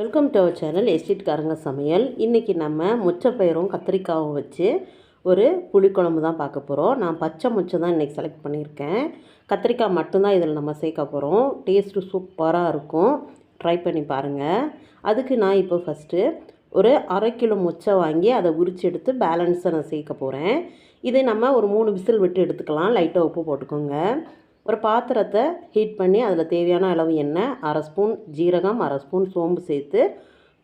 Welcome to our channel எஸ்டேட்காரங்க சமையல் இன்றைக்கி நம்ம முச்சப்பயிரும் கத்திரிக்காவும் வச்சு ஒரு புளிக்குழம்பு தான் பார்க்க போகிறோம் நான் பச்சை முச்சை தான் இன்றைக்கி செலக்ட் பண்ணியிருக்கேன். கத்திரிக்காய் மட்டும்தான் இதில் நம்ம சேர்க்க போகிறோம் டேஸ்ட்டு சூப்பராக இருக்கும். ட்ரை பண்ணி பாருங்கள் அதுக்கு நான் இப்போ ஃபஸ்ட்டு ஒரு அரை கிலோ முச்சை வாங்கி அதை உரிச்சு எடுத்து பேலன்ஸை நான் சேர்க்க போகிறேன் இதை நம்ம ஒரு மூணு விசில் விட்டு எடுத்துக்கலாம். லைட்டாக உப்பு போட்டுக்கோங்க. ஒரு பாத்திரத்தை ஹீட் பண்ணி அதில் தேவையான அளவு எண்ணெய் அரை ஸ்பூன் ஜீரகம் அரை ஸ்பூன் சோம்பு சேர்த்து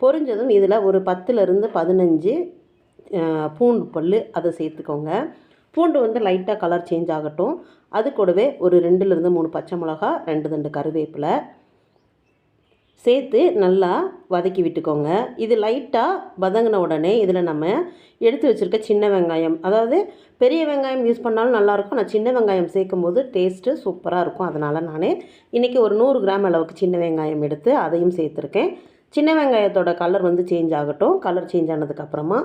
பொரிஞ்சதும் இதில் ஒரு பத்துலேருந்து பதினஞ்சு பூண்டு பல் அதை சேர்த்துக்கோங்க. பூண்டு வந்து லைட்டாக கலர் சேஞ்ச் ஆகட்டும். அது கூடவே ஒரு ரெண்டுலேருந்து மூணு பச்சை மிளகா ரெண்டு ரெண்டு கருவேப்பிலை சேர்த்து நல்லா வதக்கி விட்டுக்கோங்க. இது லைட்டாக வதங்கின உடனே இதில் நம்ம எடுத்து வச்சுருக்க சின்ன வெங்காயம் அதாவது பெரிய வெங்காயம் யூஸ் பண்ணாலும் நல்லாயிருக்கும் நான் சின்ன வெங்காயம் சேர்க்கும் போது டேஸ்ட்டு சூப்பராக இருக்கும். அதனால் நான் இன்றைக்கி ஒரு நூறு கிராம் அளவுக்கு சின்ன வெங்காயம் எடுத்து அதையும் சேர்த்துருக்கேன். சின்ன வெங்காயத்தோட கலர் வந்து சேஞ்ச் ஆகட்டும். கலர் சேஞ்ச் ஆனதுக்கப்புறமா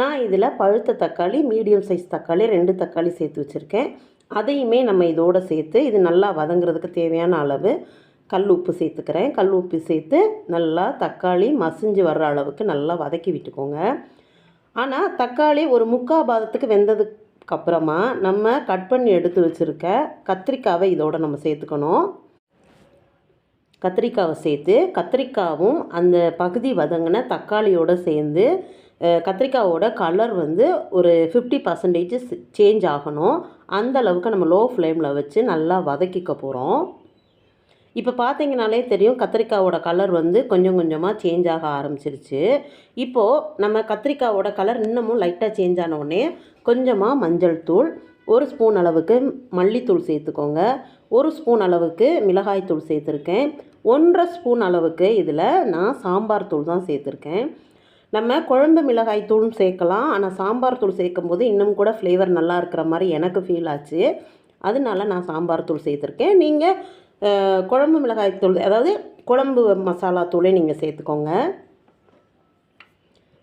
நான் இதில் பழுத்த தக்காளி மீடியம் சைஸ் தக்காளி ரெண்டு தக்காளி சேர்த்து வச்சுருக்கேன். அதையுமே நம்ம இதோடு சேர்த்து இது நல்லா வதங்குறதுக்கு தேவையான அளவு கல் உப்பு சேர்த்துக்கிறேன். கல் உப்பு சேர்த்து நல்லா தக்காளி மசிஞ்சு வர்ற அளவுக்கு நல்லா வதக்கி விட்டுக்கோங்க. ஆனால் தக்காளி ஒரு முக்கால் பாதத்துக்கு வெந்ததுக்கு அப்புறமா நம்ம கட் பண்ணி எடுத்து வச்சுருக்க கத்திரிக்காவை இதோடு நம்ம சேர்த்துக்கணும். கத்திரிக்காவை சேர்த்து கத்திரிக்காவும் அந்த பகுதி வதங்கின தக்காளியோட சேர்ந்து கத்திரிக்காவோட கலர் வந்து ஒரு ஃபிஃப்டி பர்சன்டேஜ் சேஞ்ச் ஆகணும். அந்த அளவுக்கு நம்ம லோ ஃப்ளேமில் வச்சு நல்லா வதக்கிக்க போகிறோம் இப்போ பார்த்தீங்கனாலே தெரியும் கத்திரிக்காவோட கலர் வந்து கொஞ்சம் கொஞ்சமாக சேஞ்ச் ஆக ஆரம்பிச்சிருச்சு. இப்போது நம்ம கத்திரிக்காவோட கலர் இன்னமும் லைட்டாக சேஞ்ச் ஆனவுடனே கொஞ்சமாக மஞ்சள் தூள் ஒரு ஸ்பூன் அளவுக்கு மல்லித்தூள் சேர்த்துக்கோங்க. ஒரு ஸ்பூன் அளவுக்கு மிளகாய் தூள் சேர்த்துருக்கேன். ஒன்றரை ஸ்பூன் அளவுக்கு இதில் நான் சாம்பார் தூள் தான் சேர்த்துருக்கேன். நம்ம குழம்பு மிளகாய் தூளும் சேர்க்கலாம் ஆனால் சாம்பார் தூள் சேர்க்கும் போது இன்னும் கூட ஃப்ளேவர் நல்லா இருக்கிற மாதிரி எனக்கு ஃபீல் ஆச்சு. அதனால நான் சாம்பார் தூள் சேர்த்துருக்கேன். நீங்கள் குழம்பு மிளகாய் தூள் அதாவது குழம்பு மசாலா தூளே நீங்கள் சேர்த்துக்கோங்க.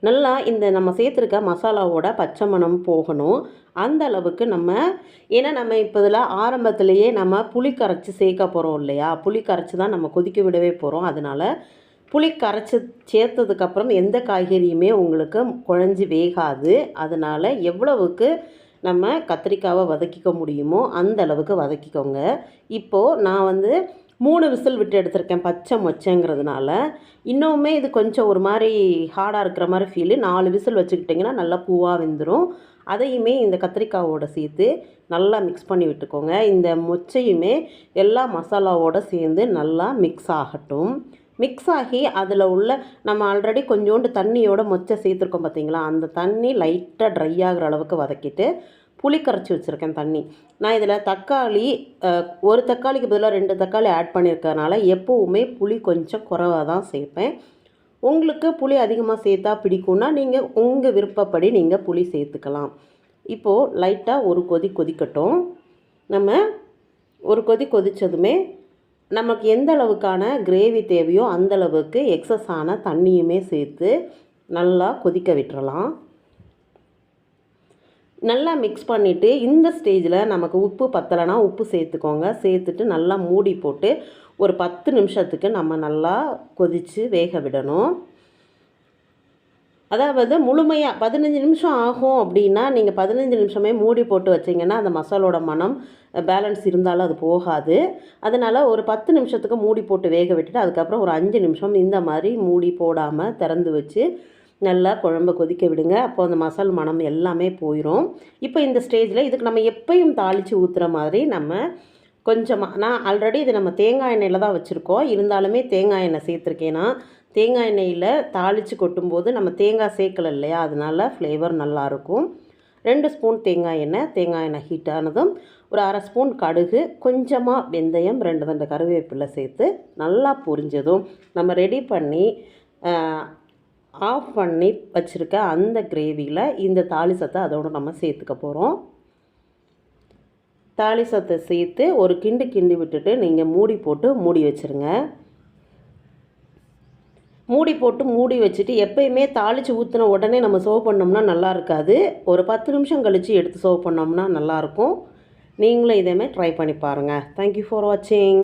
நல்லா இந்த நம்ம சேர்த்துருக்க மசாலாவோட பச்சை மணம் போகணும். அந்த அளவுக்கு நம்ம ஏன்னா நம்ம இப்போ இதில் ஆரம்பத்திலேயே நம்ம புளி கரைச்சி சேர்க்க போகிறோம் இல்லையா? புளி கரைச்சி தான் நம்ம கொதிக்க விடவே போகிறோம் அதனால புளி கரைச்சி சேர்த்ததுக்கப்புறம் எந்த காய்கறியுமே உங்களுக்கு குழஞ்சி வேகாது. அதனால் எவ்வளவுக்கு நம்ம கத்திரிக்காவை வதக்கிக்க முடியுமோ அந்த அளவுக்கு வதக்கிக்கோங்க. இப்போது நான் வந்து மூணு விசில் விட்டு எடுத்திருக்கேன் பச்சை மொச்சங்கிறதுனால. இன்னுமே இது கொஞ்சம் ஒரு மாதிரி ஹார்டாக இருக்கிற மாதிரி ஃபீலு நாலு விசில் வச்சுக்கிட்டிங்கன்னா நல்லா பூவாக வெந்துடும் அதையுமே இந்த கத்திரிக்காவோட சேர்த்து நல்லா மிக்ஸ் பண்ணி விட்டுக்கோங்க. இந்த மொச்சையுமே எல்லா மசாலாவோடு சேர்ந்து நல்லா மிக்ஸ் ஆகட்டும். மிக்ஸ் ஆகி அதில் உள்ள நம்ம ஆல்ரெடி கொஞ்சோண்டு தண்ணியோட மொச்சை சேர்த்துருக்கோம் பார்த்தீங்களா? அந்த தண்ணி லைட்டாக ட்ரை ஆகிற அளவுக்கு வதக்கிட்டு புளி கரைச்சி வச்சுருக்கேன் தண்ணி. நான் இதில் தக்காளி ஒரு தக்காளிக்கு பதிலாக ரெண்டு தக்காளி ஆட் பண்ணியிருக்கறனால எப்போவுமே புளி கொஞ்சம் குறைவாக தான் சேர்ப்பேன். உங்களுக்கு புளி அதிகமாக சேர்த்தா பிடிக்கும்னா நீங்கள் உங்கள் விருப்பப்படி நீங்கள் புளி சேர்த்துக்கலாம். இப்போது லைட்டாக ஒரு கொதி கொதிக்கட்டும். நம்ம ஒரு கொதி கொதித்ததுமே நமக்கு எந்த அளவுக்கான கிரேவி தேவையோ அந்த அளவுக்கு தண்ணியுமே சேர்த்து நல்லா கொதிக்க விட்டுறலாம். நல்லா மிக்ஸ் பண்ணிவிட்டு இந்த ஸ்டேஜில் நமக்கு உப்பு பத்தலைனா உப்பு சேர்த்துக்கோங்க. சேர்த்துட்டு நல்லா மூடி போட்டு ஒரு பத்து நிமிஷத்துக்கு நம்ம நல்லா கொதித்து வேக விடணும். அதாவது முழுமையாக பதினஞ்சு நிமிஷம் ஆகும் அப்படின்னா நீங்கள் பதினஞ்சு நிமிஷமே மூடி போட்டு வச்சிங்கன்னா அந்த மசாலோட மனம் பேலன்ஸ் இருந்தாலும் அது போகாது. அதனால் ஒரு பத்து நிமிஷத்துக்கு மூடி போட்டு வேக விட்டுட்டு அதுக்கப்புறம் ஒரு அஞ்சு நிமிஷம் இந்த மாதிரி மூடி போடாமல் திறந்து வச்சு நல்லா குழம்ப கொதிக்க விடுங்க. அப்போ அந்த மசால் மனம் எல்லாமே போயிடும் இப்போ இந்த ஸ்டேஜில் இதுக்கு நம்ம எப்பயும் தாளித்து ஊற்றுற மாதிரி நம்ம கொஞ்சமாக நான் ஆல்ரெடி இது நம்ம தேங்காய் எண்ணெயில் தான் வச்சுருக்கோம். இருந்தாலுமே தேங்காய் எண்ணெய் சேர்த்துருக்கேன்னா தேங்காய் எண்ணெயில் தாளித்து கொட்டும்போது நம்ம தேங்காய் சேர்க்கலை இல்லையா? அதனால ஃப்ளேவர் நல்லாயிருக்கும் ரெண்டு ஸ்பூன் தேங்காய் எண்ணெய் தேங்காய் எண்ணெய் ஹீட் ஆனதும் ஒரு அரை ஸ்பூன் கடுகு கொஞ்சமாக வெந்தயம் ரெண்டு ரெண்டு கருவேப்பிலை சேர்த்து நல்லா பொரிஞ்சதும் நம்ம ரெடி பண்ணி ஆஃப் பண்ணி வச்சுருக்க அந்த கிரேவியில் இந்த தாளிசத்தை அதோடு நம்ம சேர்த்துக்க போகிறோம் தாளிசத்தை சேர்த்து ஒரு கிண்டு கிண்டி விட்டுட்டு நீங்கள் மூடி போட்டு மூடி வச்சுருங்க. மூடி போட்டு மூடி வச்சுட்டு எப்பயுமே தாளித்து ஊற்றின உடனே நம்ம சோவ் பண்ணோம்னா நல்லா இருக்காது. ஒரு பத்து நிமிஷம் கழித்து எடுத்து சோவ் பண்ணோம்னா நல்லாயிருக்கும் நீங்களும் இதேமாதிரி ட்ரை பண்ணி பாருங்கள் தேங்க்யூ ஃபார் வாட்சிங்